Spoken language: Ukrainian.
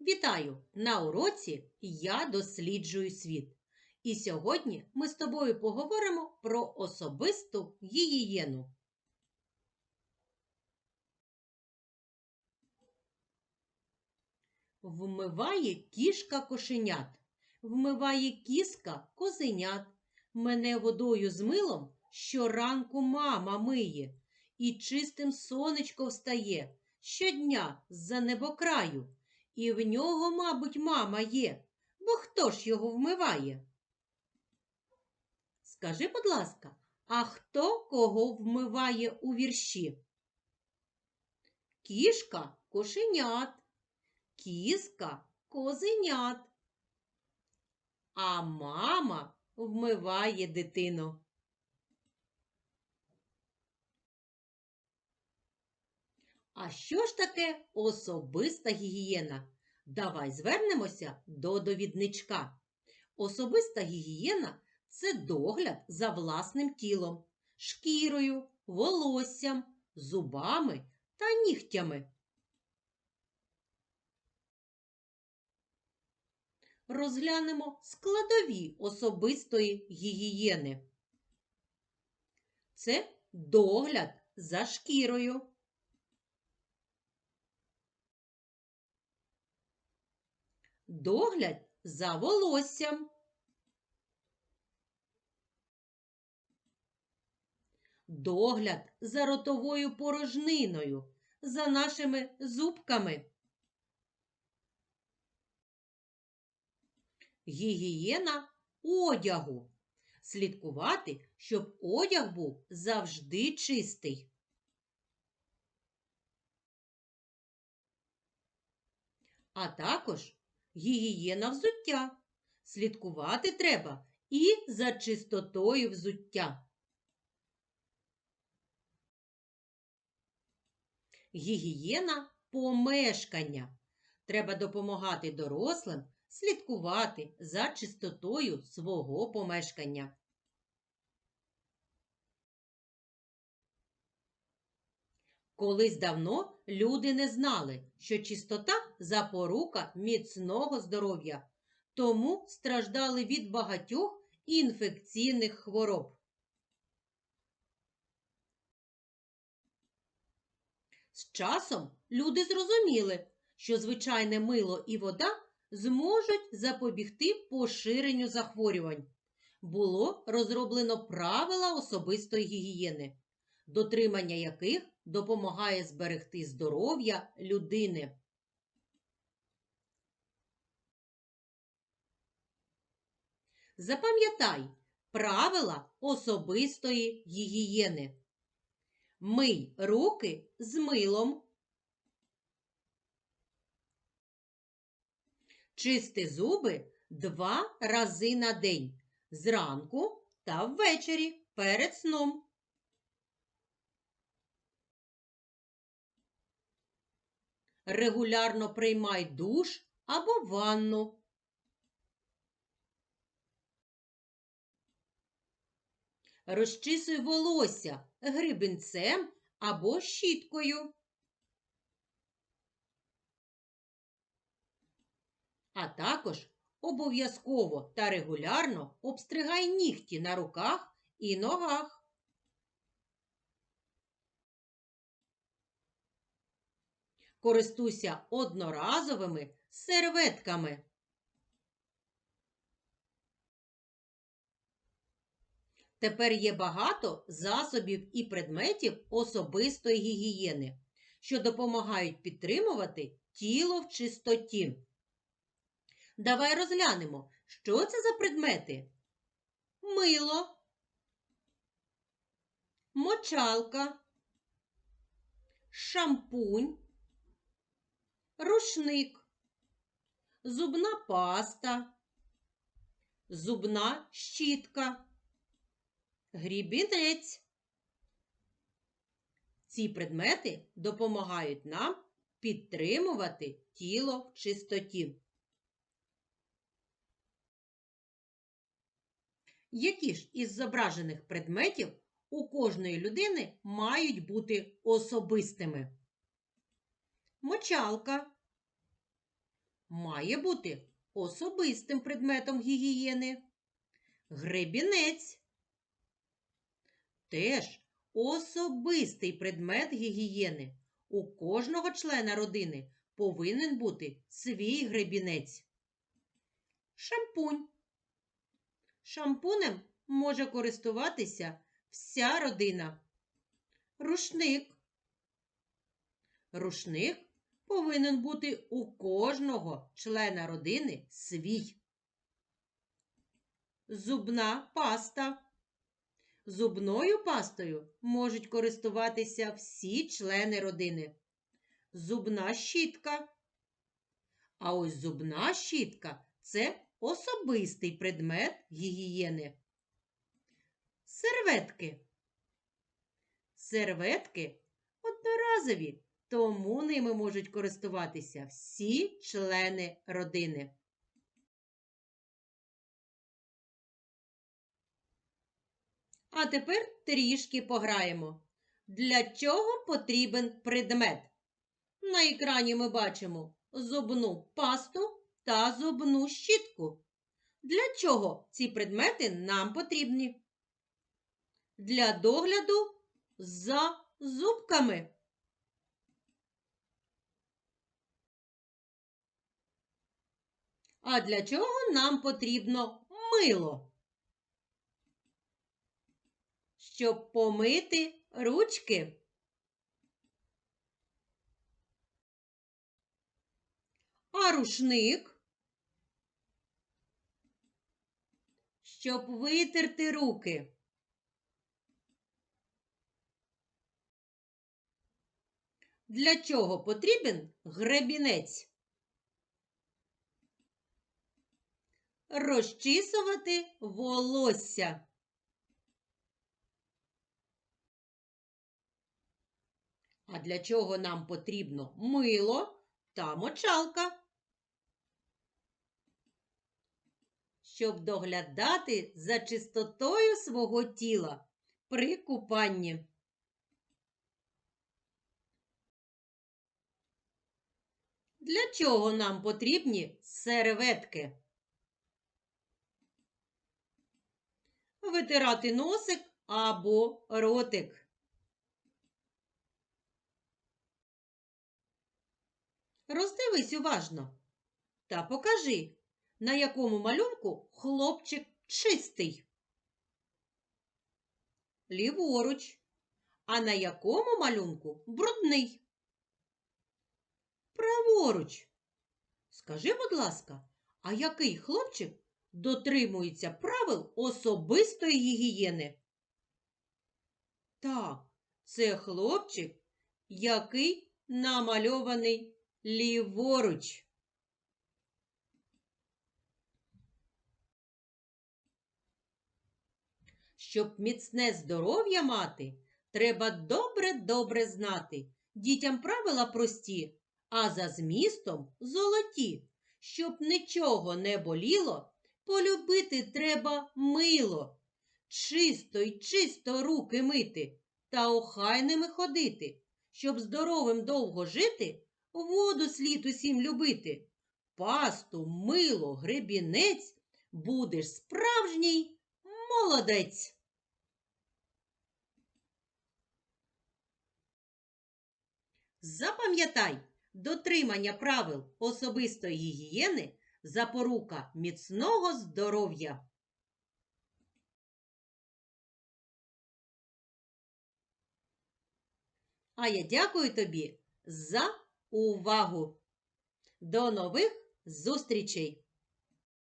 Вітаю! На уроці Я досліджую світ. І сьогодні ми з тобою поговоримо про особисту гігієну. Вмиває кішка кошенят, вмиває кіска козенят. Мене водою з милом щоранку мама миє, і чистим сонечко встає щодня з-за небокраю. І в нього, мабуть, мама є, бо хто ж його вмиває? Скажи, будь ласка, а хто кого вмиває у вірші? Кішка кошенят, кіска козенят. А мама вмиває дитину. А що ж таке особиста гігієна? Давай звернемося до довідничка. Особиста гігієна це догляд за власним тілом, шкірою, волоссям, зубами та нігтями. Розглянемо складові особистої гігієни. Це догляд за шкірою. Догляд за волоссям. Догляд за ротовою порожниною, за нашими зубками. Гігієна одягу. Слідкувати, щоб одяг був завжди чистий. А також гігієна взуття. Слідкувати треба і за чистотою взуття. Гігієна помешкання. Треба допомагати дорослим слідкувати за чистотою свого помешкання. Колись давно люди не знали, що чистота запорука міцного здоров'я, тому страждали від багатьох інфекційних хвороб. З часом люди зрозуміли, що звичайне мило і вода зможуть запобігти поширенню захворювань. Було розроблено правила особистої гігієни, дотримання яких допомагає зберегти здоров'я людини. Запам'ятай правила особистої гігієни. Мий руки з милом. Чисти зуби два рази на день зранку та ввечері перед сном. Регулярно приймай душ або ванну. Розчисуй волосся грибінцем або щіткою. А також обов'язково та регулярно обстригай нігті на руках і ногах. Користуйся одноразовими серветками. Тепер є багато засобів і предметів особистої гігієни, що допомагають підтримувати тіло в чистоті. Давай розглянемо, що це за предмети? Мило, мочалка, шампунь, рушник, зубна паста, зубна щітка, грібінець. Ці предмети допомагають нам підтримувати тіло в чистоті. Які ж із зображених предметів у кожної людини мають бути особистими? Мочалка, має бути особистим предметом гігієни. Гребінець теж особистий предмет гігієни. У кожного члена родини повинен бути свій гребінець. Шампунь. Шампунем може користуватися вся родина. Рушник. Рушник повинен бути у кожного члена родини свій. Зубна паста. Зубною пастою можуть користуватися всі члени родини. Зубна щітка. А ось зубна щітка це особистий предмет гігієни. Серветки. Серветки одноразові, тому ними можуть користуватися всі члени родини. А тепер трішки пограємо. Для чого потрібен предмет? На екрані ми бачимо зубну пасту та зубну щітку. Для чого ці предмети нам потрібні? Для догляду за зубками. А для чого нам потрібно мило? Щоб помити ручки. А рушник, щоб витерти руки. Для чого потрібен гребінець? Розчісувати волосся. А для чого нам потрібно мило та мочалка? Щоб доглядати за чистотою свого тіла при купанні. Для чого нам потрібні серветки? Витирати носик або ротик. Роздивись уважно та покажи, на якому малюнку хлопчик чистий. Ліворуч, а на якому малюнку брудний. Праворуч. Скажи, будь ласка, а який хлопчик дотримується правил особистої гігієни? Так, це хлопчик, який намальований ліворуч. Щоб міцне здоров'я мати, треба добре-добре знати. Дітям правила прості, а за змістом золоті. Щоб нічого не боліло, полюбити треба мило. Чисто й чисто руки мити та охайними ходити. Щоб здоровим довго жити, воду слід усім любити. Пасту, мило, гребінець, будеш справжній молодець. Запам'ятай, дотримання правил особистої гігієни запорука міцного здоров'я. А я дякую тобі за увагу. До нових зустрічей!